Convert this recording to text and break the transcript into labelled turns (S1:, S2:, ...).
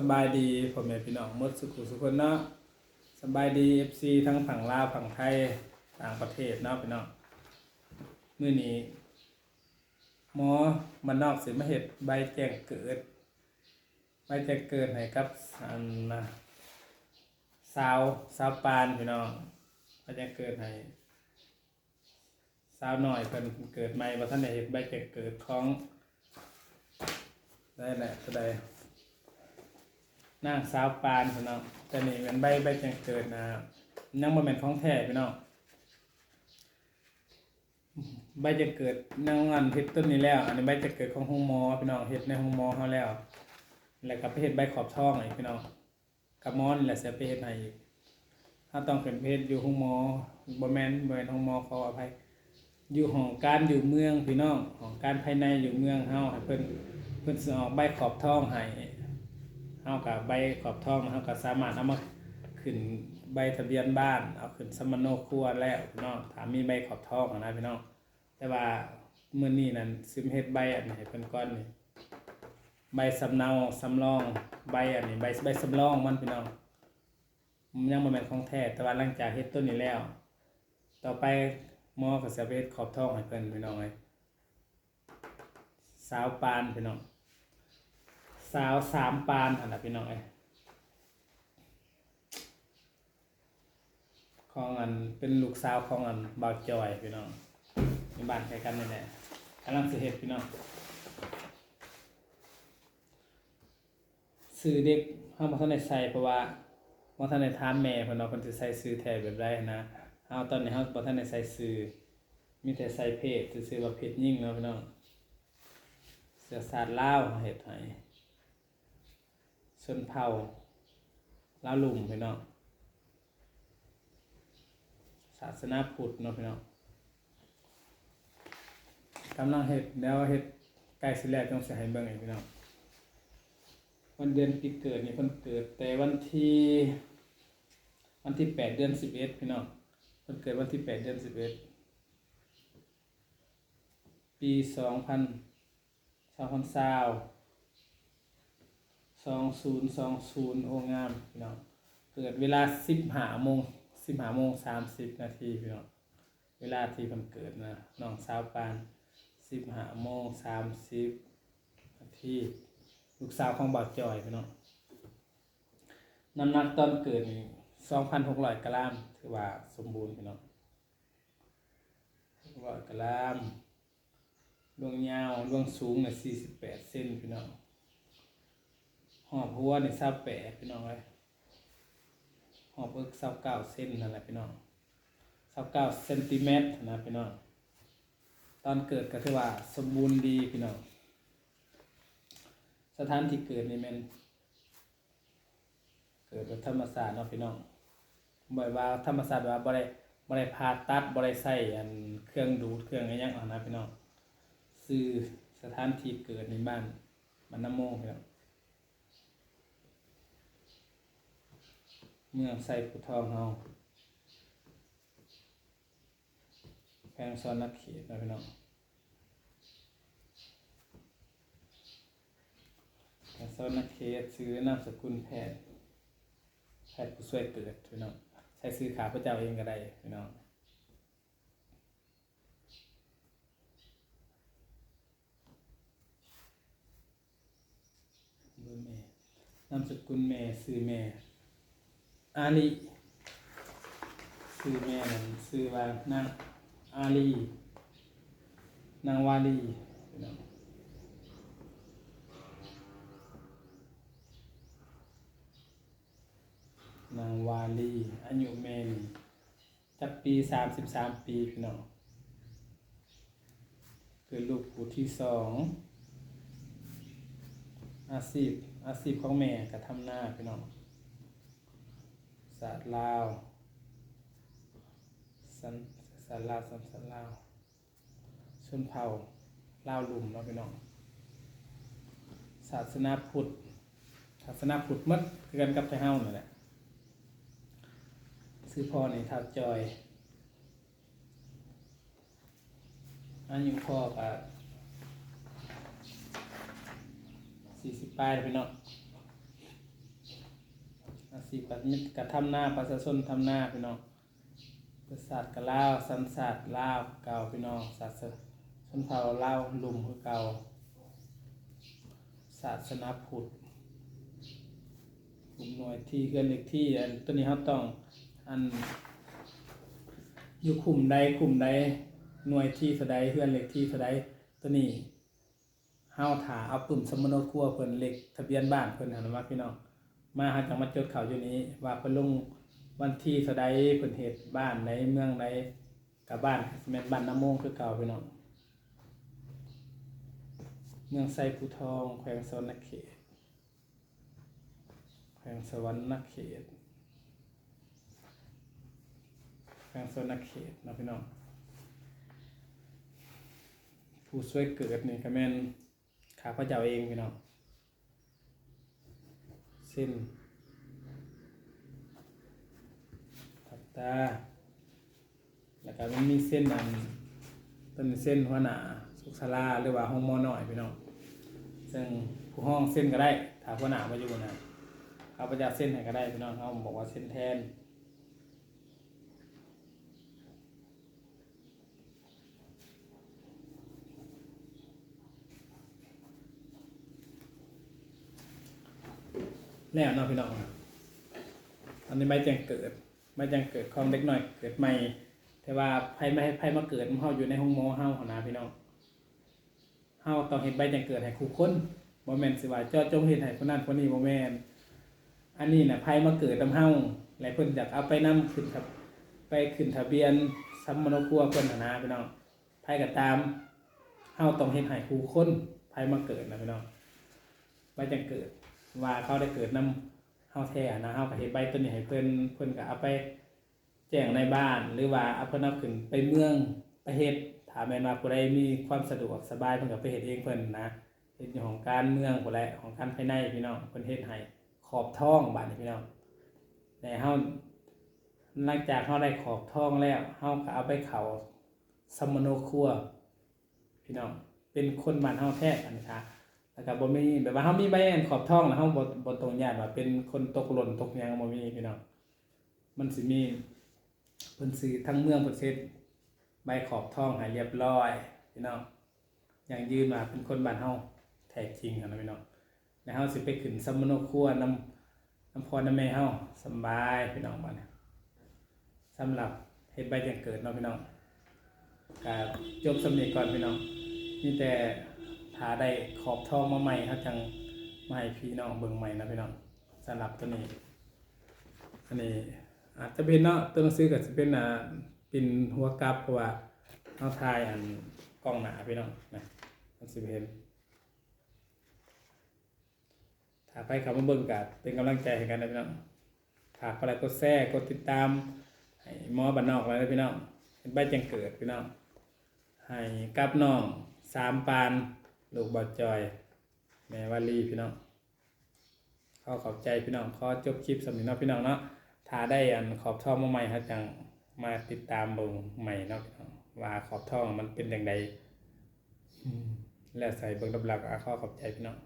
S1: สบายดีพ่อแม่พี่น้องมดสุขุสุขคนเนาะสบายดีเอฟซีทั้งฝั่งลาวฝั่งไทยต่างประเทศเนาะพี่น้องมื้อนี้หมอมันนอกสิมาเฮ็ดใบแจ้งเกิด ใบแจ้งเกิดให้กับอันนะสาวสาวปานพี่น้องใบแจ้งเกิดให้สาวหน้อยเพิ่นเกิดใหม่บ่ทันได้เฮ็ดใบแจ้งเกิดของได้แหละก็ได้ นางสาวปานพี่น้องแต่นี่เป็นใบใบแจ้งเกิดนะยังบ่แม่นของแท้พี่น้องใบจ้งเกิดนางอันเฮ็ดต้นนี้แล้ว อันนี้ใบจ้งเกิดของห้องหมอพี่น้องเฮ็ดในห้องหมอเฮาแล้ว แล้วก็ไปเฮ็ดใบขอบช่องอีกพี่น้องกับหมอนี่แหละเสียไปเฮ็ดให้อีกถ้าต้องเป็นเพศอยู่ห้องหมอบ่แม่นบ่แม่นห้องหมอขออภัยอยู่ห้องการอยู่เมืองพี่น้องห้องการภายในอยู่เมืองเฮาให้เพิ่นเพิ่นสิออกใบขอบท้องให้ เฮากับใบขอบทองเฮาก็สามารถเอามาขึ้นใบทะเบียนบ้าน เอาขึ้นสมโนครัวแล้วพี่น้องถามมีใบขอบทองอะนะพี่น้องแต่ว่ามื้อนี้นั่นซิมเฮ็ดใบอันนี้เพิ่นก่อนนี่ใบสำเนาสำรองใบอันนี้ใบใบสำรองมันพี่น้องมันยังบ่แม่นของแท้แต่ว่าหลังจากเฮ็ดต้นนี้แล้ว ต่อไปหมอก็สิเอาไปเฮ็ดขอบทองให้เพิ่นพี่น้องเอ้ยสาวปานพี่น้อง สาวสามปานอันนะพี่น้องเอ้ของอันเป็นลูกสาวของอันบาวจอยพี่น้องมีบ้านใกล้กันนี่แหละกำลังสิเฮ็ดพี่น้องซื้อเด็กเฮาบ่ทันได้ใส่เพราะว่าบ่ทันได้ามแม่เพิ่นว่าเพิ่นสิใส่ซื้อแท้แบบใดนะเฮาตอนนี้เฮาบ่ทันได้ใส่ซื้อมีแต่ใส่เพศซื่อว่าเพศหญิงเนาะพี่น้องเสือสาดลาเฮ็ดให้ ชนเผ่าลาลุ่มพี่น้องศาสนาพุทธเนาะพี่น้องกำลังเฮ็ดแล้วเฮ็ดใกล้สิแล้วจังเสิให้เบิ่งอีกพี่น้องวันเดือนปีเกิดนี่เพิ่นเกิดแต่วันที่ วันที่แปดเดือนสิบเอ็ดพี่น้องเพิ่นเกิดวันที่แปดเดือนสิบเอ็ดปีสองพันสองพันสาว สองศูนย์สองศูนย์โองามพี่น้องเกิดเวลาสิบห้าโมงสิบห้าโมงสามสิบนาทีพี่น้องเวลาที่มันเกิดนะน้องสาวปานสิบห้าโมงสามสิบนาทีลูกสาวของบ่าวจอยพี่น้องน้ำหนักตอนเกิดนี่สองพันหกร้อยกรัมถือว่าสมบูรณ์พี่น้องหกร้อยกรัมดวงยาวดวงสูงเนี่ยสี่สิบแปดเซนพี่น้อง อบหัวนี่ซาแปดพี่น้องเลยหอบเอิกซาเก้าเซนนั่นแหละพี่น้องซาเก้าเซนติเมตรนะพี่น้องตอนเกิดก็ถือว่าสมบูรณ์ดีพี่น้องสถานที่เกิดนี่มันเกิดแบบธรรมศาสตร์เนาะพี่น้องบ่อยว่าธรรมศาสตร์ว่าบ่ได้บ่ได้ผ่าตัดบ่ได้ใส่อันเครื่องดูดเครื่องอะไรย่างอะนะพี่น้องซื้อสถานที่เกิดในบ้านบ้านน้ำโมงพี่น้อง เมืองไซผู้ทองเฮาแพงซ้อนนักเขียนนะพี่น้องแพงซ้อนนักเขียนซื้อนามสกุลแพทย์แพทย์ผู้ช่วยเกิดพี่น้องใช้ซื้อขาพระเจ้าเองก็ได้พี่น้องเร์แม่นามสกุลแม่ซื้อแม่ อาลีซื้อแม่นั่นซื้อว่านางอาลีนางวาลีนางวาลีอายุแม่นี่จักปีสามสิบสามปีพี่น้องเกิดลูกผู้ที่สองอาชีพอาชีพของแม่ก็ทำหน้าพี่น้อง ศาสตร์ลาวสันศาสตร์ลาวสันศาสตร์ลาวชนเผ่าลาวลุมเนาะพี่น้องศาสนาพุทธศาสนาพุทธมัดคือกันกับไทเฮานั่นแหละซื้อพอในท้าจอยอายุพ่อกับสี่สิบปลายพี่น้อง สิปัดมิตรกระทำหน้าประชาชนทำหน้าพี่น้องประสาทกะลาวสันศาสตร์ลาวเก่าพี่น้องศาสนาชนเผ่าลาวลุมคือเก่าศาสนาพุทธกลุ่มหน่วยที่เกินเล็กที่อันตัวนี้เขาต้องอันอยู่กลุ่มใดกลุ่มใดหน่วยที่สะใดเพื่อนเล็กที่สะใดตัวนี้เฮาถาเอาปุ่มสมโนครัวเพิ่นเลขทะเบียนบ้านเพิ่นหันมาพี่น้อง มาหาจังมาจดเขาอยู่นี้ ว่าเพิ่นลงวันที่สดเพิ่นเฮ็ดบ้านใดเมืองใดกับบ้านแม่นบ้านน้ำมงคือเก่าพี่น้องเมืองไซภูทองแขวงสวรรณเขตแขวงสวรรณเขตแขวงสวรรณเขตนาะพี่น้องผู้ช่วยเกิดนี่ก็แม่นข้าพเจ้าเองพี่น้อง เส้นตักตา แล้วก็มันมีเส้นอันเป็นเส้นหัวหน้าสุขสาลาหรือว่าห้องมอน่อยพี่น้องซึ่งผู้ห้องเส้นก็ได้ถ้าหัวหน้ามาอยู่นะข้าพเจ้าเส้นให้ก็ได้พี่น้องเขาบอกว่าเส้นแทน แล้วเนาะพี่น้องอันนี้ไม่แจ้งเกิด ไม่แจ้งเกิดของเด็กหน่อย เกิดใหม่ แต่ว่าไผไม่ให้ไผมาเกิดมันเฮาอยู่ในห้องหมอเฮาหั่นนะพี่น้องเฮาต้องเฮ็ดใบแจ้งเกิดให้คู่คนบ่แม่นสิว่าเจ้าจงเฮ็ดให้คนนั้นคนนี้บ่แม่นอันนี้นะไผมาเกิดนำเฮาและเพิ่นอยากเอาไปนำขึ้นครับ ไปขึ้นทะเบียนสัมมโนครัวเพิ่นหนนะพี่น้องไผก็ตามเฮาต้องเฮ็ดให้คู่คนไผมาเกิดนะพี่น้องใบแจ้งเกิด ว่าเขาได้เกิดน้ำเฮาแท้นะเฮาก็เฮ็ดใบตัวนี้ให้เพิ่นเพิ่นก็เอาไปแจ้งในบ้านหรือว่าเอาเพิ่นเอาขึ้นไปเมืองไปเฮ็ดถ้าแม่นว่าผู้ใดมีความสะดวกสบายเพิ่นก็ไปเฮ็ดเองเพิ่นนะเฮ็ดอยู่ของการเมืองผู้ใดของการภายในพี่น้องเพิ่นเฮ็ดให้ขอบท้องบานนี้พี่น้องแต่เฮาหลังจากเฮาได้ขอบท้องแล้วเฮาก็เอาไปเขาสมโนครัวพี่น้องเป็นคนบ้านเฮาแท้กันค่ะ แล้วก็บ่มีแบบว่าเฮามีใบแอนขอบท้องแล้วเฮาบ่บ่ตรงญาติว่าเป็นคนตกหล่นตกหยังบ่มีพี่น้องมันสิมีเพิ่นสิทั้งเมืองเพิ่นเซ็ดใบขอบท้องให้เรียบร้อยพี่น้องอย่างยืนมาเป็นคนบ้านเฮาแท้จริงหั่นนะพี่น้องแล้วเฮาสิไปขึ้นสมโนครัวนำนำพ่อนำแม่เฮาสบายพี่น้องบัดนี้สำหรับเฮ็ดใบแจ้งเกิดเนาะพี่น้องก็จบสำเนียก่อนพี่น้องมีแต่ ถ้าได้ขอบทองมาใหม่เขาจังมาให้พี่น้องเบิ่งใหม่นะพี่น้องสำหรับตัวนี้ อันนี้อาจจะเป็นเนาะตัวหนังสือก็จะเป็นอ่าเป็นหัวกลับเพราะว่าเขาถ่ายอันกล้องหนาพี่น้องนะมันสิเห็นถ้าไปคำว่าเบิ่งกัเป็นกำลังใจให้กันนะพี่น้องฝากกดไลค์กดแชร์กดติดตามให้หมอบันนอกแล้วนะพี่น้องเป็นใบแจ้งเกิดพี่น้องให้กับน้องสามปาน ลูกบอดจอย แม่วาลีพี่น้องขอขอบใจพี่น้องขอจบคลิปสำหรับน้องพี่น้องเนาะถ้าได้อันขอบท่องมาใหม่ครับจังมาติดตามเบิ่งใหม่เนาะว่าขอบท่องมันเป็นอย่างไรและใส่เบิ่งดับหลักอะขอขอบใจพี่น้อง